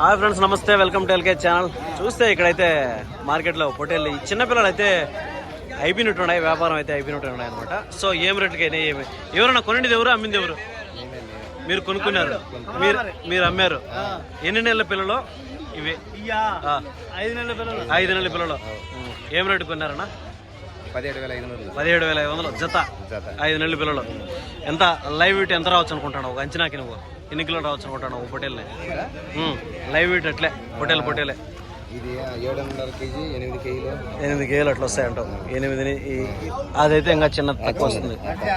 Hi friends namaste welcome to LK channel చూస్తే ఇక్కడైతే మార్కెట్లో పొట్టేళ్ళు ఈ చిన్నపిల్లలు అయితే అయిపోయినట్టు ఉన్నాయి వ్యాపారం అయితే అయిపోయినట్టు ఉన్నాయి అనమాట సో ఏం ఏమి? ఎవరన్నా కొనండి ఎవరు అమ్మింది ఎవరు? మీరు కొనుక్కున్నారు. మీరు మీరు అమ్మారు. ఎన్ని నెలల పిల్లలు? ఇవి. ఐదు నెలల పిల్లలు. ఐదు నెలల పిల్లలు. ఏం రేటు కొన్నారన్నా? పదిహేడు వేల ఐదు వందలు. పదిహేడు వేల ఐదు వందలు. జత. జత. ఐదు నెలల పిల్లలు. ఎంత లైవ్ వెయిట్ ఎంత రావచ్చు అనుకుంటాను ఒక అంచనాకి నువ్వు. ఎన్ని కిలోలు రావచ్చు అనుకుంటాను ఒక పొట్టేల్ని? ఉమ్, లైవ్ వెయిట్ అట్లే. పొట్టేలు పొట్టేలే. ఇది ఏడు వందల కేజీ ఎనిమిది కేజీలు. ఎనిమిది కేలు అట్లా వస్తాయంటావు ఎనిమిదిని ఈ- ఈ- అదైతే ఇంకా చిన్న తక్కువ వస్తుంది. అది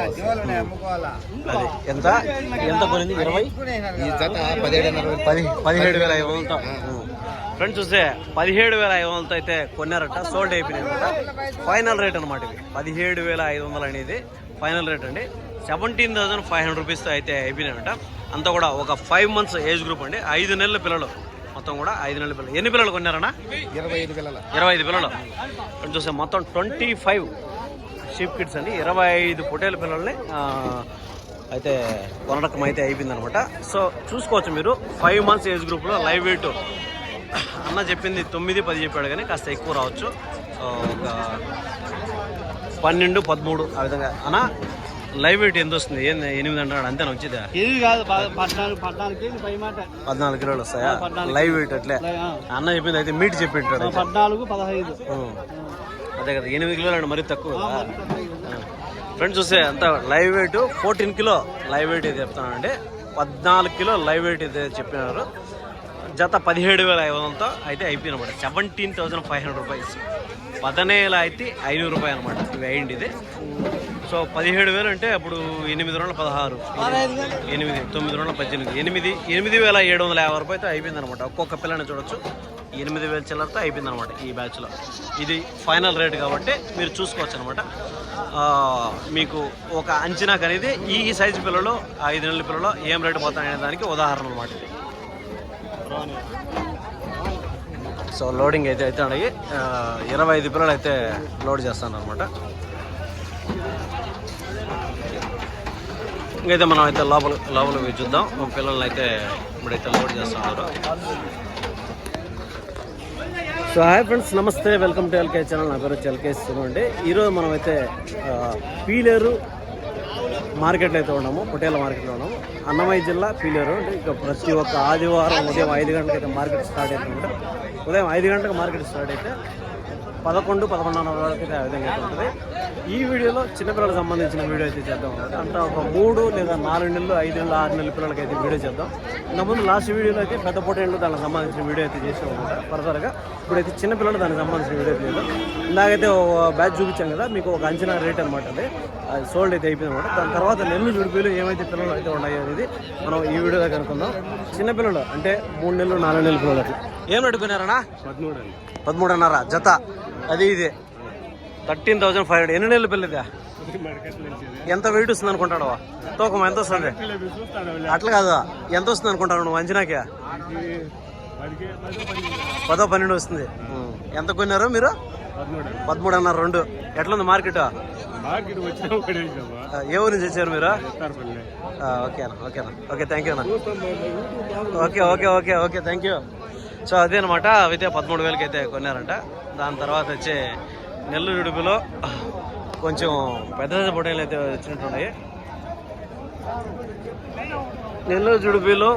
ఎంత? ఎంత కొనింది ఇరవై? పదిహేడు వేల ఐదు వందలతో ఫ్రెండ్స్ చూస్తే పదిహేడు వేల ఐదు వందలతో అయితే కొన్నారట సోల్డ్ అయిపోయినాయి అనమాట ఫైనల్ రేట్ అనమాట ఇవి పదిహేడు వేల ఐదు వందలు అనేది ఫైనల్ రేట్ అండి. సెవెంటీన్ థౌసండ్ ఫైవ్ హండ్రెడ్ రూపీస్తో అయితే అయిపోయినాయట అంతా కూడా ఒక ఫైవ్ మంత్స్ ఏజ్ గ్రూప్ అండి. ఐదు నెలల పిల్లలు. మొత్తం కూడా ఐదు నెలల పిల్లలు. ఎన్ని పిల్లలు కొన్నారన్నా? ఇరవై ఐదు పిల్లల. ఇరవై ఐదు పిల్లలు. ఫ్రెండ్స్ చూస్తే మొత్తం ట్వంటీ ఫైవ్ షీప్ కిడ్స్ అండి. ఇరవై ఐదు పొటేల పిల్లల్ని అయితే కొనడకం అయితే అయిపోయింది అనమాట సో చూసుకోవచ్చు మీరు ఫైవ్ మంత్స్ ఏజ్ గ్రూప్లో లైవ్ వెయిట్ అన్న చెప్పింది తొమ్మిది పది చెప్పాడు కానీ కాస్త ఎక్కువ రావచ్చు. ఒక పన్నెండు పదమూడు ఆ విధంగా. అన్న లైవ్ వెయిట్ ఎంత వస్తుంది? ఏంది? ఎనిమిది అంటున్నాడు. అంతేనా వచ్చిందా? కాదు పద్నాలుగు కిలోలు వస్తాయా. లైవ్ వెయిట్ అట్లే. అన్న చెప్పింది అయితే మీట్ చెప్పింటాడు. పద్నాలుగు పదహైదు. అదే కదా ఎనిమిది కిలోలు అంటే మరీ తక్కువ ఫ్రెండ్స్ చూస్తే అంత live weight fourteen kilo live weight అయితే చెప్తానండి పద్నాలుగు కిలో లైవ్ వెయిట్ అయితే చెప్పినారు. జత పదిహేడు వేల ఐదు వందలతో అయితే అయిపోయింది అనమాట seventeen thousand five hundred rupees పదనేల అయితే ఐనూరు రూపాయలు అనమాట ఇవి అయింది ఇది. సో పదిహేడు వేలు అంటే అప్పుడు ఎనిమిది వందల పదహారు. ఎనిమిది తొమ్మిది వందల పద్దెనిమిది. ఎనిమిది ఎనిమిది వేల ఏడు వందల యాభై రూపాయలతో అయిపోయింది అనమాట ఒక్కొక్క పిల్లని చూడొచ్చు. ఎనిమిది వేల చిల్లరతో అయిపోయింది అనమాట ఈ బ్యాచ్లో ఇది ఫైనల్ రేట్ కాబట్టి మీరు చూసుకోవచ్చు అనమాట మీకు ఒక అంచనాకు అనేది ఈ సైజు పిల్లలు ఐదు నెలల పిల్లలు ఏం రేటు పోతాయనే దానికి ఉదాహరణ అనమాట ఇది. సో లోడింగ్ అయితే అయితే అడిగి ఇరవై ఐదు పిల్లలు అయితే లోడ్ చేస్తాను అనమాట ఇంకైతే మనం అయితే లోపల లోపల పోయి చూద్దాం. పిల్లల్ని అయితే ఇప్పుడైతే లోడ్ చేస్తున్నారు. సో హాయ్ ఫ్రెండ్స్ నమస్తే. Welcome to LK channel. నా పేరు వచ్చి ఎల్కే అండి. ఈరోజు మనం అయితే పీలేరు మార్కెట్లో అయితే ఉన్నాము పొటేల మార్కెట్లో ఉన్నాము. అన్నమయ్య జిల్లా పీలేరు అంటే ఇక ప్రతి ఒక్క ఆదివారం ఉదయం ఐదు గంటలకు అయితే మార్కెట్ స్టార్ట్ అవుతుంది ఉదయం ఐదు గంటలకు మార్కెట్ స్టార్ట్ అయితే పదకొండు పదకొండున్నర వరకు అయితే ఆ విధంగా అయితే ఉంటుంది. ఈ వీడియోలో చిన్నపిల్లలకు సంబంధించిన వీడియో అయితే చేద్దాం. అంటే ఒక మూడు లేదా నాలుగు నెలలు ఐదు నెలలు ఆరు నెలల పిల్లలకి అయితే వీడియో చేద్దాం. ఇంతకుముందు లాస్ట్ వీడియోలో అయితే పెద్ద పొటేళ్ళు దానికి సంబంధించిన వీడియో అయితే చేసాం అనమాట. ఫర్దర్గా ఇప్పుడైతే చిన్నపిల్లలు దానికి సంబంధించిన వీడియో అయితే చేద్దాం. ఇందాకైతే ఒక బ్యాచ్ చూపించాం కదా మీకు ఒక అంచనా రేట్ అనమాట అది. సోల్డ్ అయితే అయిపోయింది అనమాట. దాని తర్వాత నెల్లు జుడిపిలు ఏమైతే పిల్లలు అయితే ఉన్నాయో అనేది మనం ఈ వీడియోలో కనుక్కుందాం. చిన్నపిల్లలు అంటే మూడు నెలలు నాలుగు నెలల పిల్లలు అట్లా. ఏం అడుగున్నారన్నా పదమూడు అండి పదమూడున్నర జత. అది ఇది. Thirteen thousand five hundred. ఎన్ని నెలలు పిల్లదా ఎంత వెయిట్ వస్తుంది అనుకుంటాడు తూకం ఎంత వస్తుంది? అట్లా కాదు? ఎంత వస్తుంది అనుకుంటాను నువ్వు అంచనాకి? పదో పన్నెండు. వస్తుంది. ఎంత కొన్నారు మీరు? పదమూడు. అన్నారు రెండు. ఎట్లుంది మార్కెట్ ఏ ఊరు నుంచి వచ్చారు మీరు? ఓకే అన్న ఓకే అన్న ఓకే థ్యాంక్ యూ అన్న. Okay okay okay okay thank you so అదే అనమాట అయితే పదమూడు వేలకి అయితే కొన్నారంట. దాని తర్వాత వచ్చే నెల్లూరు ఉడుపులో కొంచెం పెద్ద పెద్ద పొటైలు అయితే వచ్చినట్టున్నాయి నెల్లూరు జుడిపిలో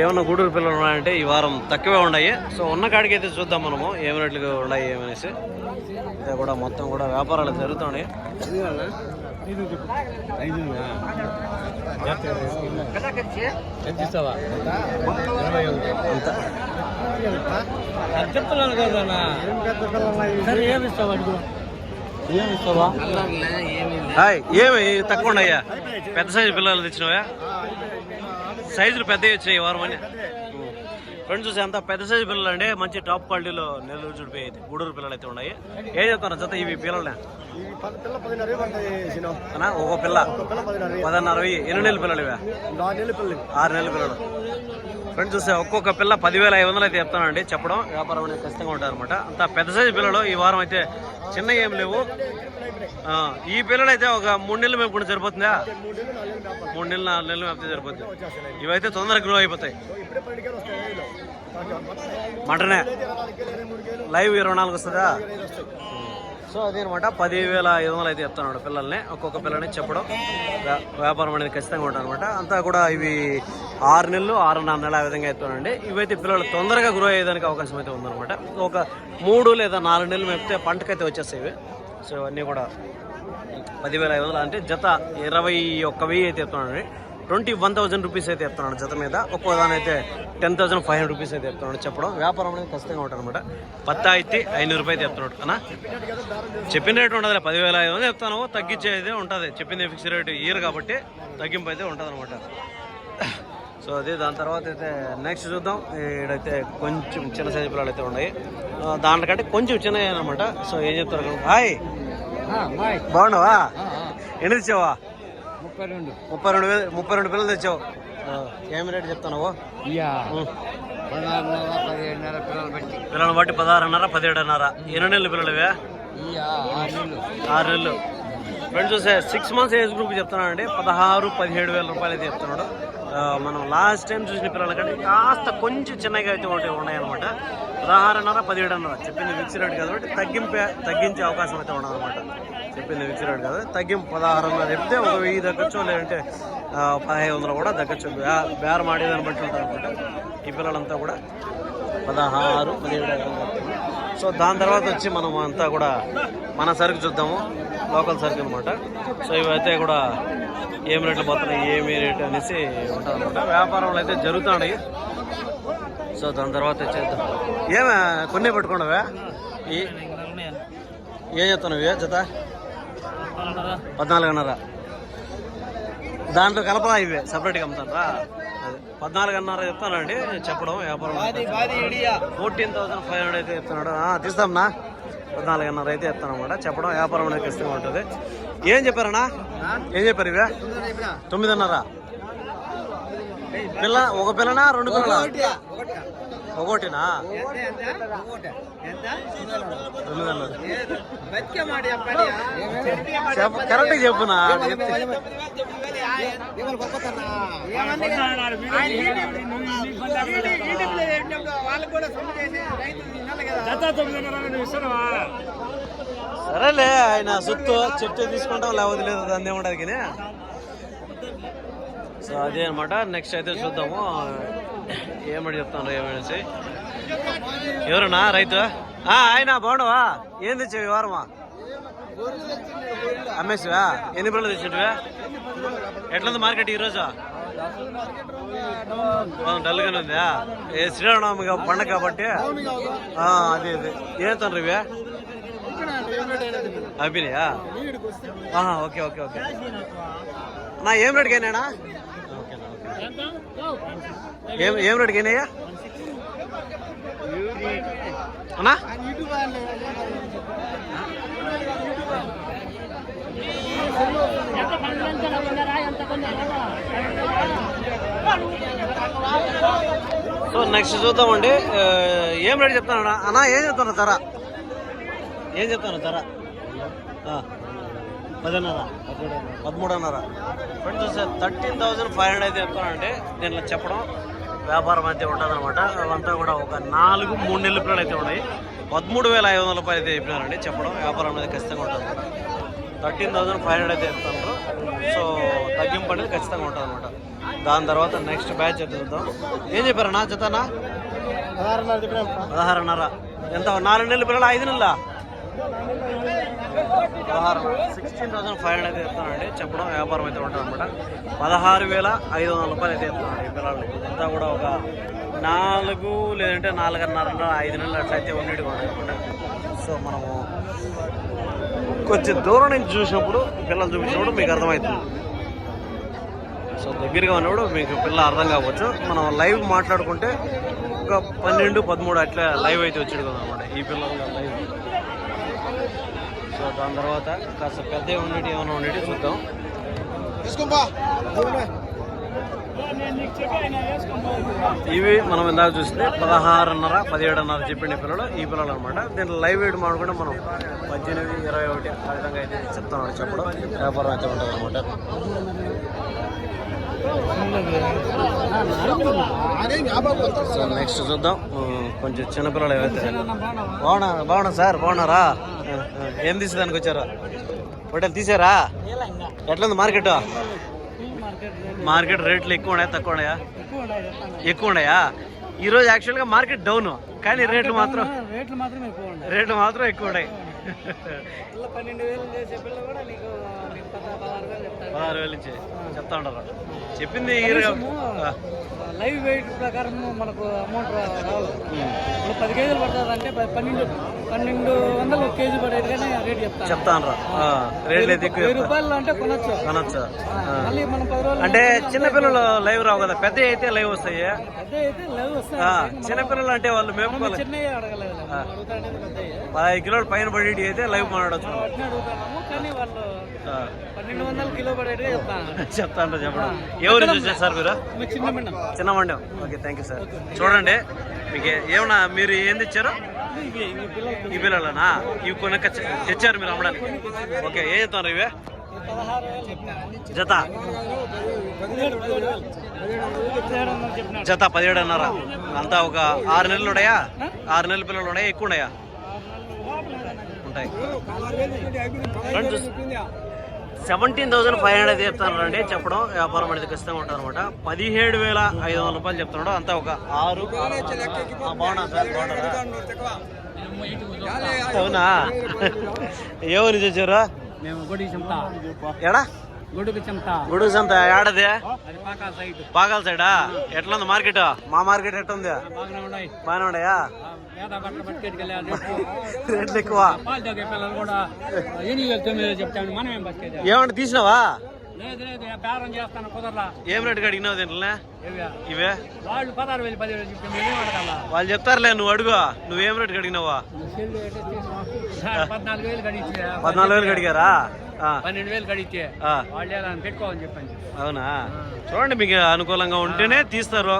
ఏమైనా గూడూరు పిల్లలు ఉన్నాయంటే ఈ వారం తక్కువే ఉన్నాయి. సో ఉన్న కాడికి అయితే చూద్దాం మనము ఏమి ఉన్నాయి ఏమనేసి. అయితే కూడా మొత్తం కూడా వ్యాపారాలు జరుగుతున్నాయి. చెప్తున్నాను కదా సరే ఏమి ఇస్తావా అడుగు. ఏమి ఇస్తావా ఏమి? తక్కువ ఉన్నాయా? పెద్ద సైజు పిల్లలు తెచ్చినవా? సైజులు పెద్దవి వచ్చినాయి వారం అని ఫ్రెండ్స్ చూసి అంత పెద్ద సైజు పిల్లలు అండి మంచి టాప్ క్వాలిటీలో నెల్లూరు చుడిపోయి అయితే గూడూరు పిల్లలు అయితే ఉన్నాయి. ఏం చెప్తాను జత ఇవి పిల్లలనే? పిల్ల పదిన్నర పడ్డాయి అన్నా ఒక పిల్ల. పదిన్నర ఎన్ని నెలల పిల్లలు ఇవే? పిల్లలు. ఆరు నెలల పిల్లలు. ఫ్రెండ్స్ చూస్తే ఒక్కొక్క పిల్ల పదివేల ఐదు వందలు అయితే చెప్తానండి. చెప్పడం వ్యాపారం అనేది ఖచ్చితంగా ఉంటుంది అనమాట అంత పెద్ద సైజు పిల్లలు. ఈ వారం అయితే చిన్న ఏం లేవు. ఈ పిల్లలు అయితే ఒక మూడు నెలలు మేపుకుంటే సరిపోతుందా? మూడు నెలలు నాలుగు నెలలు మేపితే సరిపోతుంది. ఇవైతే తొందరగా గ్రో అయిపోతాయి. మటనే. లైవ్ ఇరవై నాలుగు వస్తుందా? సో అదేనమాట పదివేల ఐదు వందలు అయితే చెప్తున్నాడు పిల్లల్ని. ఒక్కొక్క పిల్లని చెప్పడం. వ్యా- వ్యాపారం అనేది ఖచ్చితంగా ఉంటుంది అనమాట అంతా కూడా ఇవి ఆరు నెలలు ఆరున్నర నెలలు ఆ విధంగా ఎత్తున్నాండి ఇవైతే పిల్లలు తొందరగా గ్రో అయ్యేదానికి అవకాశం అయితే ఉందన్నమాట. ఒక మూడు లేదా నాలుగు నెలలు మెప్తే పంటకైతే వచ్చేస్తాయి ఇవి. సో ఇవన్నీ కూడా పదివేల ఐదు వందలు అంటే జత ఇరవై ఒక్క వెయ్యి అయితే ఎత్తున్నాడు ట్వంటీ వన్ థౌసండ్ రూపీస్ అయితే ఎత్తున్నాడు జత మీద. ఒక్కో దాని అయితే ten thousand five hundred rupees అయితే ఎత్తున్నాడు చెప్పడం. వ్యాపారం అనేది ఖచ్చితంగా ఉంటుంది అనమాట పత్తా అయితే ఐనూరు రూపాయలు ఎత్తున్నాడు అన్నా? చెప్పిన రేటు ఉండదులే. పదివేల ఐదు వందలు చెప్తాను. తగ్గించేది ఉంటుంది. చెప్పింది ఫిక్స్ రేటు ఇయర్ కాబట్టి తగ్గింపు అయితే ఉంటుంది అనమాట సో అదే దాని తర్వాత అయితే నెక్స్ట్ చూద్దాం. ఈడైతే కొంచెం చిన్న సైజు పిల్లలు అయితే ఉన్నాయి. ఆ, దాంట్లోకంటే కొంచెం చిన్న అనమాట సో ఏం చెప్తారు? హాయ్. బాగున్నావా? ఎన్ని తెచ్చావా? ముప్పై రెండు. ముప్పై రెండు వేలు ముప్పై రెండు పిల్లలు తెచ్చావు. ఏమి రేటు చెప్తున్నావు? పిల్లలు బట్టి పదహారున్నర పదిహేడున్నర. ఎన్ని నెలలు పిల్లలువే ఆరు నెలలు. ఫ్రెండ్స్ చూసే సిక్స్ మంత్స్ ఏజ్ గ్రూప్ చెప్తున్నానండి. పదహారు పదిహేడు వేల రూపాయలు అయితే చెప్తున్నాడు. మనం లాస్ట్ టైం చూసిన పిల్లల కంటే కాస్త కొంచెం చిన్నగా అయితే ఒకటి ఉన్నాయన్నమాట. పదహారున్నర పదిహేడున్నర. చెప్పింది ఫిక్స్ రేట్ కాబట్టి తగ్గింపే తగ్గించే అవకాశం అయితే ఉండదన్నమాట చెప్పింది ఫిక్స్ కదా. తగ్గింపు పదహారున్నర చెప్తే ఒక వెయ్యి తగ్గచ్చు లేదంటే ఆ, పదహైదు వందలు కూడా తగ్గచ్చు. బేరం ఆడేదాన్ని బట్టి ఉంటుంది అనమాట ఈ పిల్లలంతా కూడా పదహారు పదిహేడు సో దాని తర్వాత వచ్చి మనం అంతా కూడా మన సరుకు చూద్దాము. లోకల్ సరుకు అనమాట సో ఇవైతే కూడా ఏం రేట్లు పోతున్నాయి ఏమి రేటు అనేసి ఉంటారనమాట అనమాట వ్యాపారంలో అయితే జరుగుతున్నాయి. సో దాని తర్వాత చేద్దాం. ఏమే కొన్ని పట్టుకున్నావే? ఈ ఏం చెప్తున్నావు ఏ జత? పద్నాలుగున్నర. దాంట్లో కలపలా ఇవే సపరేట్గా అమ్ముతారా? పద్నాలుగున్నర చెప్తానండి చెప్పడం వ్యాపారం ఫోర్టీన్ థౌసండ్ ఫైవ్ హండ్రెడ్ అయితే చెప్తున్నాడు. తీస్తాంనా పద్నాలుగున్నర అయితే చెప్తాను అనమాట చెప్పడం వ్యాపారం అనేది ఖచ్చితంగా ఉంటుంది. ఏం చెప్పారన్నా? ఏం చెప్పారు ఇవే? తొమ్మిదిన్నర పిల్ల ఒక పిల్లనా రెండు పిల్లలా? ఒకటినా చెప్పు కరెక్ట్గా చెప్పునా? సరేలే ఆయన సొత్తు చెప్తే తీసుకుంటాం లేకపోతే లేదు దాన్ని ఏముండదు కానీ? సో అదే అనమాట నెక్స్ట్ అయితే చూద్దాము. ఏమని చెప్తాను ఏమనేసి ఎవరన్నా? రైతు? ఆయన బాగుండవా? ఏం తెచ్చావు ఈ వారమా? అమ్మేసివా? ఎన్ని పిల్లలు తెచ్చింటివా? ఎట్లుంది మార్కెట్ ఈరోజు? డల్గానే ఉందా? ఏ శ్రీరామనవమి పండగ కాబట్టి. అదే అదే. ఏం తండ్రి ఇవే? Abhinaya okay okay okay. నా ఏం రేటుకి అయినా ఏం ఏం రేటుకి అయినాయా అన్నా? సో నెక్స్ట్ చూద్దామండి. ఏం రేటు చెప్తాను అన్నా ఏం చెప్తాను ధర? ఏం చెప్తాను ధర? పదిన్నర. పదమూడున్నర. ఫ్రెండ్స్ చూస్తే థర్టీన్ థౌసండ్ ఫైవ్ హండ్రెడ్ అయితే చెప్తానండి దీంట్లో చెప్పడం వ్యాపారం అయితే ఉంటుంది అనమాట అవంతా కూడా ఒక నాలుగు మూడు నెలల పిల్లలు అయితే ఉన్నాయి. పదమూడు వేల ఐదు వందల రూపాయలు అయితే చెప్పినారండి. చెప్పడం వ్యాపారం అనేది ఖచ్చితంగా ఉంటుంది థర్టీన్ థౌసండ్ ఫైవ్ హండ్రెడ్ అయితే చెప్తున్నారు సో తగ్గింపు అనేది ఖచ్చితంగా ఉంటుంది అనమాట దాని తర్వాత నెక్స్ట్ బ్యాచ్ అయితే చూద్దాం. ఏం చెప్పారు నా జతనా పదహారున్నర. ఎంత? నాలుగు నెలల పిల్లలు? ఐదు నెలల? పదహారు. సిక్స్టీన్ థౌసండ్ ఫైవ్ హండ్రెడ్ అయితే ఇస్తానండి చెప్పడం వ్యాపారం అయితే ఉంటుంది అనమాట. పదహారు వేల ఐదు వందల రూపాయలు అయితే ఇస్తానండి ఈ పిల్లలు అంతా కూడా ఒక నాలుగు లేదంటే నాలుగున్నర ఐదు నెలలు అట్లయితే ఉండేది అనమాట. సో మనము కొంచెం దూరం నుంచి చూసినప్పుడు పిల్లలు చూపించినప్పుడు మీకు అర్థమవుతుంది. సో దగ్గరగా ఉన్నప్పుడు మీకు పిల్ల అర్థం కావచ్చు. మనం లైవ్ మాట్లాడుకుంటే ఒక పన్నెండు పదమూడు అట్లా లైవ్ అయితే వచ్చేది కదా అనమాట. ఈ పిల్లలు లైవ్ సో దాని తర్వాత కాస్త పెద్ద ఉండేటి ఏమైనా ఉండేటి చూద్దాం. ఇవి మనం ఇందాక చూస్తే పదహారున్నర పదిహేడున్నర చెప్పిండే పిల్లలు ఈ పిల్లలు అనమాట దీంట్లో లైవ్ వెయిట్ మాడుకుంటే మనం పద్దెనిమిది ఇరవై ఒకటి ఆ విధంగా అయితే చెప్తాం చెప్పడం. వ్యాపారం అయితే ఉంటుంది అనమాట నెక్స్ట్ చూద్దాం. కొంచెం చిన్నపిల్లలు ఏవైతే బాగున్నా బాగున్నా సార్ బాగున్నారా. ఏం తీసేదానికి వచ్చారా? హోటల్ తీసారా? ఎట్లుంది మార్కెట్? మార్కెట్ రేట్లు ఎక్కువ ఉన్నాయా తక్కువ ఉన్నాయా? ఎక్కువ ఉన్నాయా? ఈరోజు యాక్చువల్గా మార్కెట్ డౌన్ కానీ రేట్లు మాత్రం రేట్లు మాత్రం ఎక్కువ ఉన్నాయి. రేట్లు మాత్రం ఎక్కువ ఉన్నాయి. పిల్ల పన్నెండు వేలు చేసే పిల్ల కూడా నీకు నీకు పద పదహారు వేలు చెప్తాను. నుంచి చెప్తా ఉండరు చెప్పింది లైవ్ వెయిట్ ప్రకారం మనకు అమౌంట్ రావాలి. ఇప్పుడు పది కేజీలు పడుతుంది అంటే పన్నెండు పన్నెండు వందలు కేజీ పడేది కానీ రేట్ చెప్తాను. చెప్తా ఉండరు రేట్లు చెప్తా. రూపాయలు అంటే కొనొచ్చు. అనొచ్చు మళ్ళీ మనం పది రోజులు అంటే చిన్నపిల్లలు లైవ్ రావు కదా. పెద్ద అయితే లైవ్ వస్తాయి. పెద్ద అయితే లైవ్ వస్తాయి. ఆ, చిన్నపిల్లలు అంటే వాళ్ళు మేపుకోవాలి. చిన్నవి అడగలేదు. పదహైదు కిలోలు పైన పడేటి అయితే లైవ్ మాట్లాడచ్చు. పన్నెండు వందల కిలో పడేటివి చెప్తాను చెప్పడం. ఎవరు చూసారు సార్ మీరు? చిన్న మండం ఓకే థ్యాంక్ యూ సార్ చూడండి మీకు ఏమన్నా మీరు ఏం తెచ్చారు? ఈ పిల్లలనా? ఇవి కొనక తెచ్చారు మీరు అమ్మడానికి? ఓకే ఏం చెప్తారు ఇవే? జత. జత పదిహేడున్నర. అంతా ఒక ఆరు నెలలు ఉన్నాయా? ఆరు నెలల పిల్లలు ఉన్నాయా? ఎక్కువ ఉన్నాయా? ఉంటాయి. సెవెంటీన్ థౌసండ్ ఫైవ్ హండ్రెడ్ చెప్తాను అండి చెప్పడం వ్యాపారం అనేది ఖచ్చితంగా ఉంటుంది అనమాట పదిహేడు వేల ఐదు వందల రూపాయలు చెప్తున్నాడు అంతా ఒక ఆరు ఆ, బాగున్నా సార్ బాగున్నారా అవునా? ఎవరు చూసారు? మేము గుడి చెప్తా. ఎడా గుడికి చెప్తా గుడు సంత ఏడది? పాకాల సైడా. ఎట్లా ఉంది మార్కెట్? మా మార్కెట్ బాగానే ఉన్నాయి. బాగానే ఉన్నాయా? రేట్లు ఎక్కువ. ఏమంటే తీసినావా? లేదు లేదు బేరం చేస్తాను కుదరలా. ఏం రేటుకి అడిగినావు దీంట్లోనే? ఇవే. వాళ్ళు పదహారు వేలు పదివేలు చెప్తే వాళ్ళు చెప్తారులే నువ్వు అడుగు. నువ్వేం రేటుకి అడిగినావా పద్నాలుగు వేలు కడిగితే పద్నాలుగు వేలు అడిగారా ఆ, పన్నెండు వేలు కడిగితే వాళ్ళు పెట్టుకోవాలని చెప్పండి. అవునా? చూడండి మీకు అనుకూలంగా ఉంటేనే తీస్తారు.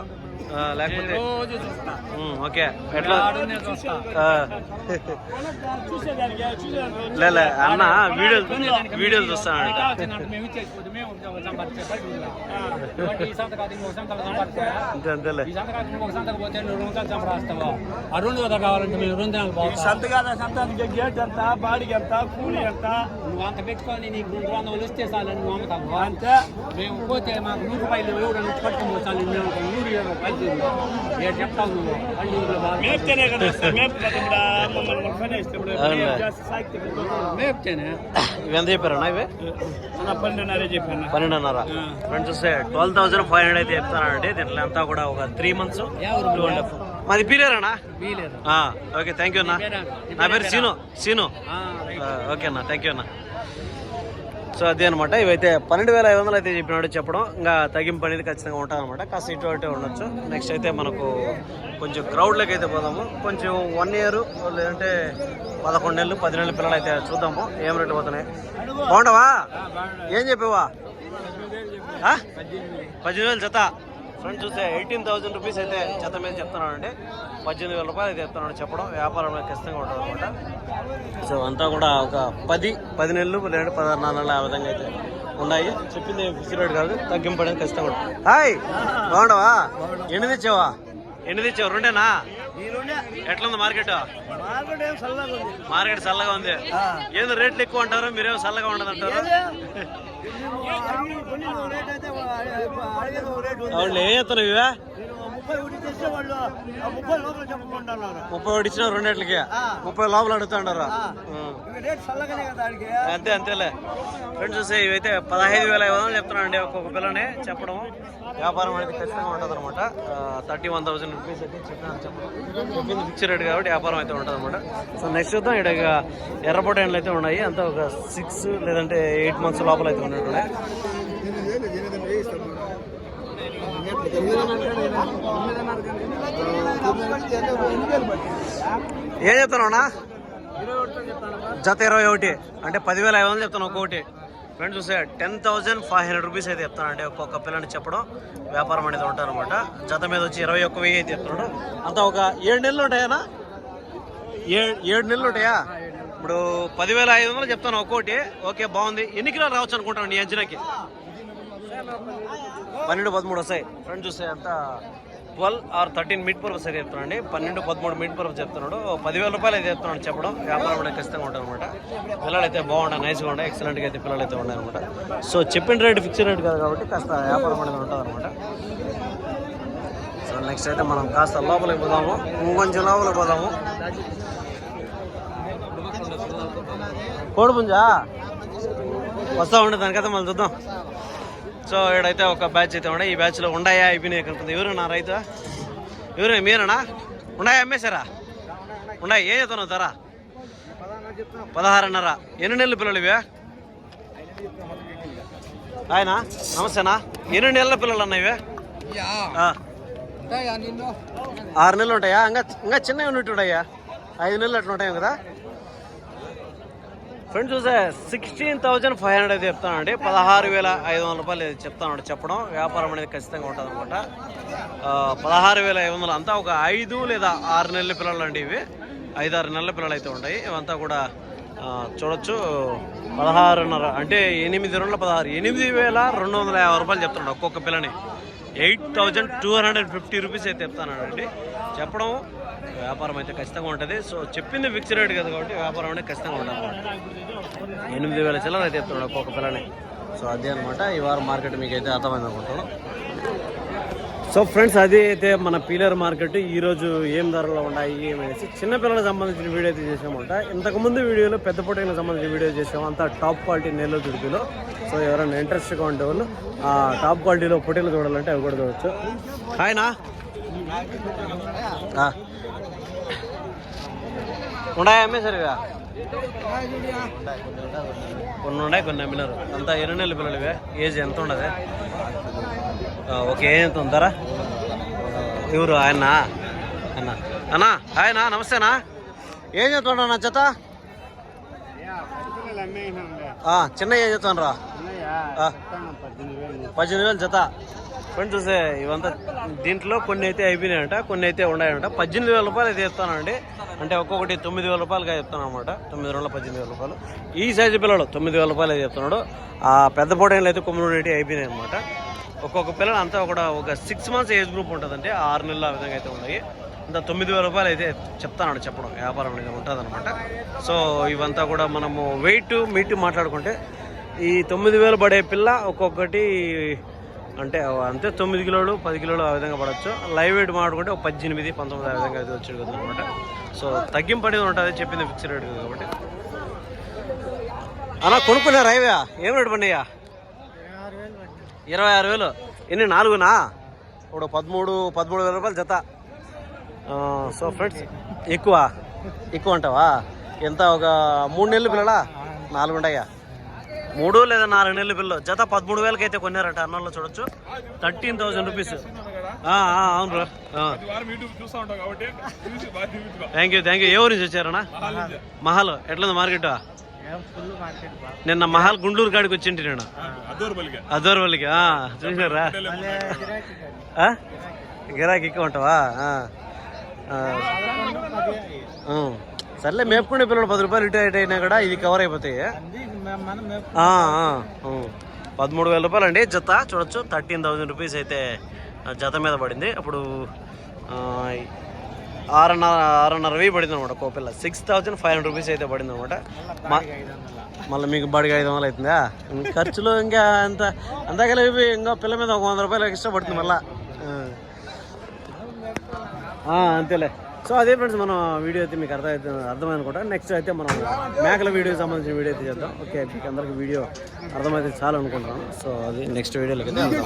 లేకపోతే రోజు చూస్తా. Um, okay. ఎట్లా? లే అన్న వీడియో. వీడియోలు చూస్తాను ఈ సంతకం పోతే నువ్వు రెండు ఆ రెండు వందలు కావాలంటే మేము రెండు గేట్ ఎంత బాడికి ఎంత కూలి ఎంత నువ్వు అంత పెట్టుకొని నీకు రెండు వందలు చాలు నువ్వు అమ్ముతావు అంతే మేము పోతే మాకు నూరు రూపాయలు ఎవరు నుంచి పట్టుకొని పోతాను మేము ఒక నూరు ఇరవై రూపాయలు తీరు. ఏడు చెప్తావు నువ్వు పళ్ళు ఊర్లో బాగా. మేపుతేనే కదా వస్తాయి. మేపుకోదు ఇప్పుడు మమ్మల్ని ఒక పని వేస్తే ఇప్పుడు అవునులే. ఏం చేస్తే సాగితే వెళ్ళిపోతాం. మేపుతేనే ఇవి ఎంత చెప్పారన్నా ఇవి అన్న పన్నెండున్నరే చెప్పాను పన్నెండున్నర ఫ్రెండ్స్ చూస్తే ట్వెల్వ్ థౌసండ్ ఫైవ్ హండ్రెడ్ అయితే చెప్తానండి. దీంట్లో అంతా కూడా ఒక three months two and half మాది ఓకే థ్యాంక్ యూ అన్న? నా పేరు సీను. సీను. ఓకే అన్న థ్యాంక్ యూ అన్న. సో అదే అనమాట ఇవైతే పన్నెండు వేల ఐదు వందలు అయితే చెప్పినాడు చెప్పడం. ఇంకా తగ్గింపు అనేది ఖచ్చితంగా ఉంటుంది అనమాట కాస్త ఇటు అటు ఉండొచ్చు. నెక్స్ట్ అయితే మనకు కొంచెం క్రౌడ్లోకి అయితే పోదాము. కొంచెం వన్ ఇయర్ లేదంటే పదకొండు నెలలు పది నెలల పిల్లలు అయితే చూద్దాము. ఏం రేట్లు పోతున్నాయి? బాగుండవా ఏం చెప్పావా? పద్దెనిమిది వేలు జత. ఫ్రెండ్ చూస్తే ఎయిటీన్ థౌసండ్ రూపీస్ అయితే జత మీద చెప్తున్నానండి పద్దెనిమిది వేల రూపాయలు అయితే చెప్పడం వ్యాపారం ఖచ్చితంగా ఉంటుంది అనమాట. సో అంతా కూడా ఒక పది పది నెలలు లేదంటే పదహారు నాలుగు నెలలు ఆ విధంగా అయితే ఉన్నాయి. చెప్పింది ఫిక్స్ రేట్ కాదు తగ్గింపడానికి ఖచ్చితంగా ఉంటుంది. హాయ్! బాగుండవా? ఎన్ని తెచ్చావా? ఎన్ని తెచ్చావు? రెండేనా? ఎట్లుంది మార్కెట్? మార్కెట్ చల్లగా ఉంది. ఏంది రేట్లు ఎక్కువ అంటారు? మీరేమో చల్లగా ఉండదు అంటారు అవును ఏం చెప్తున్నావు ఇవే? ముప్పై ఒకటి ఇచ్చిన రెండేట్లకి ముప్పై లోపల అడుగుతుండారు? అంతే అంతేలే. ఫ్రెండ్స్ చూస్తే ఇవైతే పదహైదు వేల ఐదు వందలు చెప్తున్నానండి ఒక్కొక్క పిల్లని చెప్పడం. వ్యాపారం అనేది ఖచ్చితంగా ఉంటుంది అనమాట థర్టీ వన్ థౌసండ్ రూపీస్ అయితే చెప్పినారు చెప్పడం. ఫిక్స్ రేట్ కాబట్టి వ్యాపారం అయితే ఉంటుంది అనమాట సో నెక్స్ట్ చూద్దాం. ఇక్కడ ఇక ఎర్రపోట ఎండ్లు అయితే ఉన్నాయి. అంతా ఒక సిక్స్ లేదంటే ఎయిట్ మంత్స్ లోపల అయితే ఉన్నట్టున్నాయి. ఏం చెప్తున్నావునా జత ఇరవై ఒకటి. అంటే పదివేల ఐదు వందలు చెప్తాను ఒక్కొక్కటి. ఫ్రెండ్స్ చూస్తే ten thousand five hundred rupees అయితే చెప్తానండి ఒక్కొక్క పిల్లని చెప్పడం. వ్యాపారం అనేది ఉంటారనమాట జత మీద వచ్చి ఇరవై ఒక్క వెయ్యి అయితే చెప్తున్నాడు. అంతా ఒక ఏడు నెలలు ఉంటాయనా ఏడు ఏడు నెలలు ఉంటాయా? ఇప్పుడు పదివేల ఐదు వందలు చెప్తాను ఒక్కోటి ఓకే బాగుంది. ఎన్ని కిలోలు రావచ్చు అనుకుంటాను నీ అంచనాకి? పన్నెండు పదమూడు వస్తాయి. ఫ్రెండ్ చూస్తే ఎంత twelve or thirteen mid purpose అయితే చెప్తున్నాండి పన్నెండు పదమూడు మిడ్ పర్పస్ చెప్తున్నాడు. పదివేల రూపాయలు అయితే చెప్తున్నాడు చెప్పడం. వ్యాపారం అనేది ఖచ్చితంగా ఉంటుంది అనమాట పిల్లలు అయితే బాగుంటాయి నైస్గా ఉంటాయి ఎక్సలెంట్గా అయితే పిల్లలు అయితే ఉన్నాయి అనమాట సో చెప్పిన రేట్ ఫిక్స్డ్ రేట్ కాదు కాబట్టి కాస్త వ్యాపారం అనేది ఉంటుంది అనమాట సో నెక్స్ట్ అయితే మనం కాస్త లోపలికి పోదాము. ఇంకొంచెం లోపలికి పోదాము. కోడిపుంజా? వస్తా ఉండే దానికైతే మళ్ళీ చూద్దాం. సో ఇక్కడైతే ఒక బ్యాచ్ అయితే ఉండే ఈ బ్యాచ్లో ఉండాయా అయిపోయినాయి కనుక ఎవరున్నా రైతు ఎవరు మీరేనా ఉండాయా అమ్మేశారా ఉండాయి ఏం చెప్తున్నావు ధర పదహారున్నర ఎన్ని నెలల పిల్లలు ఇవే ఆయన నమస్తేనా ఎన్ని నెలల పిల్లలు అన్న ఇవే ఆ. ఆరు నెలలు ఉంటాయా ఇంకా ఇంకా చిన్నవి ఉన్నట్టున్నాయా ఐదు నెలలు అట్లా ఉంటాయి కదా ఫ్రెండ్ చూసే సిక్స్టీన్ థౌజండ్ ఫైవ్ హండ్రెడ్ అయితే చెప్తానండి. పదహారు వేల ఐదు వందల రూపాయలు అయితే చెప్తాను చెప్పడం. వ్యాపారం అనేది ఖచ్చితంగా ఉంటుంది అనమాట పదహారు వేల ఐదు వందలు అంతా ఒక ఐదు లేదా ఆరు నెలల పిల్లలు అండి ఇవి. ఐదు ఆరు నెలల పిల్లలు అయితే ఉంటాయి. ఇవంతా కూడా చూడొచ్చు. పదహారున్నర అంటే ఎనిమిది రెండు పదహారు. ఎనిమిది వేల రెండు వందల యాభై రూపాయలు చెప్తున్నాడు ఒక్కొక్క పిల్లని. Eight thousand two hundred fifty rupees అయితే చెప్తానండి చెప్పడం వ్యాపారం అయితే ఖచ్చితంగా ఉంటుంది. సో చెప్పింది ఫిక్స్డ్ రేట్ కదా కాబట్టి వ్యాపారం అనేది ఖచ్చితంగా ఉంటుంది ఎనిమిది వేల చిల్లర అయితే చెప్తున్నాడు ఒక్కొక్క పిల్లని. సో అదే అనమాట ఈ వారం మార్కెట్ మీకు అయితే అర్థమైంది అనుకుంటున్నాను. సో ఫ్రెండ్స్ అది అయితే మన పీలర్ మార్కెట్. ఈరోజు ఏం ధరలో ఉన్నాయి ఏమనేసి చిన్నపిల్లలకు సంబంధించిన వీడియో అయితే చేసామంట. ఇంతకుముందు వీడియోలో పెద్ద పొట్టకి సంబంధించిన వీడియో చేసాము అంతా టాప్ క్వాలిటీ నెల్లూరు దుర్గిలో సో ఎవరైనా ఇంట్రెస్ట్గా ఉండే వాళ్ళు ఆ టాప్ క్వాలిటీలో పొట్టెలు చూడాలంటే అవి కూడా చూడవచ్చు హాయ్నా ఉన్నాయా అమ్మేసరిగా కొన్ని ఉన్నాయి కొన్ని అమ్మినారు. అంతా ఎన్ని నెలల పిల్లలు ఇవే ఏజ్ ఎంత ఉండదు? ఓకే ఏం ఎంత ఉందరా? ఎవరు? ఆయన అన్న. అన్నా ఆయన నమస్తేనా? ఏం చెప్తాడు నా జత ఆ, చిన్న ఏం చెప్తాను రా పద్దెనిమిది వేలు జత ఫ్రెండ్స్ చూసే ఇవంతా దీంట్లో కొన్ని అయితే అయిపోయినాయంట కొన్ని అయితే ఉన్నాయంట. పద్దెనిమిది వేల రూపాయలు అయితే చెప్తానండి. అంటే ఒక్కొక్కటి తొమ్మిది వేల రూపాయలుగా చెప్తాను అనమాట తొమ్మిది రెండు పద్దెనిమిది వేల రూపాయలు. ఈ సైజు పిల్లలు తొమ్మిది వేల రూపాయలు అయితే చెప్తున్నాడు. ఆ పెద్ద పొడేళ్ళు అయితే కొమ్మిడి అయితే అయిపోయినాయి అనమాట ఒక్కొక్క పిల్లలు అంతా ఒక ఒక సిక్స్ మంత్స్ ఏజ్ గ్రూప్ ఉంటుందంటే ఆరు నెలల ఆ విధంగా అయితే ఉన్నాయి. ఇంత తొమ్మిది వేల రూపాయలు అయితే చెప్తానండి చెప్పడం. వ్యాపారం అనేది ఉంటుందన్నమాట. సో ఇవంతా కూడా మనము వెయిట్ మీట్ మాట్లాడుకుంటే ఈ తొమ్మిది వేలు పడే పిల్ల ఒక్కొక్కటి అంటే అంతే తొమ్మిది కిలోలు పది కిలోలు ఆ విధంగా పడవచ్చు లైవ్ వెయిట్ మాట్లాడుకుంటే ఒక పద్దెనిమిది పంతొమ్మిది ఆ విధంగా అయితే వచ్చేది అనమాట సో తగ్గింపు అనేది ఉంటుంది చెప్పింది ఫిక్స్డ్ రేట్ కాబట్టి. అలా కొనుక్కున్నారా ఇవా ఏం రేటు పండియా ఇరవై ఆరు వేలు. ఎన్ని నాలుగునా? ఇప్పుడు పదమూడు పదమూడు వేల రూపాయలు జత. సో ఫ్రెండ్స్ ఎక్కువ? ఎక్కువ అంటావా? ఎంత ఒక మూడు నెలలు పిల్లలా? నాలుగు ఉంటాయా? మూడు లేదా నాలుగు నెలల పిల్లలు. జత పదమూడు వేలకి అయితే కొన్నారట అన్నంలో చూడొచ్చు. Thirteen thousand rupees. అవును bro. Thank you thank you ఏ ఊరి నుంచి వచ్చారనా మహల్. ఎట్లుంది మార్కెట్? నిన్న మహల్ గుండూరు కాడికి వచ్చింటి నేను. అదోర్వల్లికి. చూసినారా గిరాకీ ఎక్కువ ఉంటావా? సర్లే మేపుకునే పిల్లలు పది రూపాయలు ఇటు ఇటు అయినా కూడా ఇది కవర్ అయిపోతాయి. పదమూడు వేల రూపాయలు అండి జత చూడొచ్చు. థర్టీన్ థౌజండ్ రూపీస్ అయితే జత మీద పడింది. అప్పుడు ఆరున్నర ఆరున్నర వెయ్యి పడింది అనమాట కోపిల్ల. Six thousand five hundred rupees అయితే పడింది అనమాట మళ్ళీ మీకు బాడిగా ఐదు వందలు అవుతుందా? ఖర్చులు ఇంకా అంత అంతా కలిపి ఇంకా పిల్ల మీద ఒక వంద రూపాయలు ఎక్స్ట్రా పడుతుంది మళ్ళా అంతేలే. సో అదే ఫ్రెండ్స్ మనం వీడియో అయితే మీకు అర్థం అయితే అర్థమైంది అనుకుంటా. నెక్స్ట్ అయితే మనం మేకల వీడియోకి సంబంధించిన వీడియో అయితే చేద్దాం. ఓకే మీకు అందరికి వీడియో అర్థమైతే చాలు అనుకుంటున్నాను సో అది నెక్స్ట్ వీడియోలోకి అయితే